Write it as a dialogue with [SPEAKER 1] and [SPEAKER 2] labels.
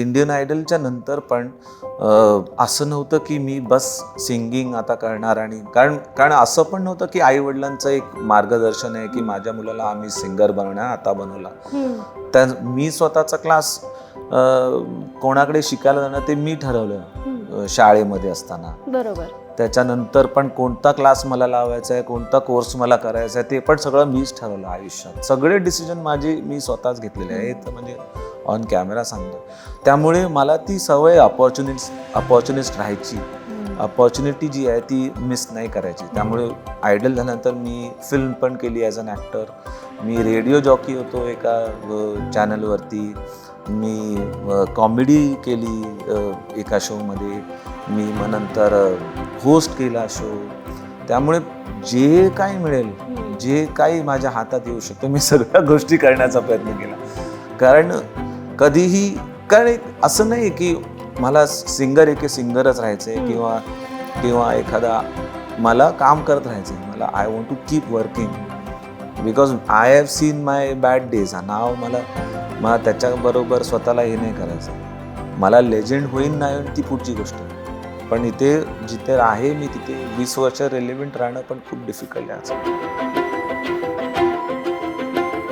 [SPEAKER 1] Indian आयडलच्या नंतर पण असं नव्हतं की मी बस सिंगिंग आता करणार आणि कारण कारण असं पण नव्हतं की आई वडिलांचं एक मार्गदर्शन आहे की माझ्या मुलाला आम्ही सिंगर बनवणार आता बनवला. त्या मी स्वतःचा क्लास कोणाकडे शिकायला जाणं ते मी ठरवलं शाळेमध्ये असताना.
[SPEAKER 2] बरोबर.
[SPEAKER 1] त्याच्यानंतर पण कोणता क्लास मला लावायचा आहे कोणता कोर्स मला करायचा आहे ते पण सगळं मीच ठरवलं आयुष्यात. सगळे डिसिजन माझे मी स्वतःच घेतलेले आहे तर म्हणजे ऑन कॅमेरा सांगतो. त्यामुळे मला ती सवय अपॉर्च्युनिस्ट अपॉर्च्युनिस्ट राहायची. अपॉर्च्युनिटी जी आहे ती मिस नाही करायची. त्यामुळे आयडल झाल्यानंतर मी फिल्म पण केली ॲज अन ॲक्टर मी रेडिओ जॉकी होतो एका चॅनलवरती मी कॉमेडी केली एका शोमध्ये मी मग नंतर होस्ट केला शो त्यामुळे जे काही मिळेल. जे काही माझ्या हातात येऊ शकतं मी सगळ्या गोष्टी करण्याचा प्रयत्न केला. कारण कधीही कारण एक असं नाही की मला सिंगर एके सिंगरच राहायचं आहे. किंवा किंवा एखादा मला काम करत राहायचं आहे मला I want to keep working because I have seen my bad days नाव मला मला त्याच्याबरोबर स्वतःला हे नाही करायचं मला लेजंड होईन नाही होईन ती पुढची गोष्ट. पण इथे जिथे आहे मी तिथे वीस वर्ष रेलिव्हेंट राहणं पण खूप डिफिकल्ट आहे आज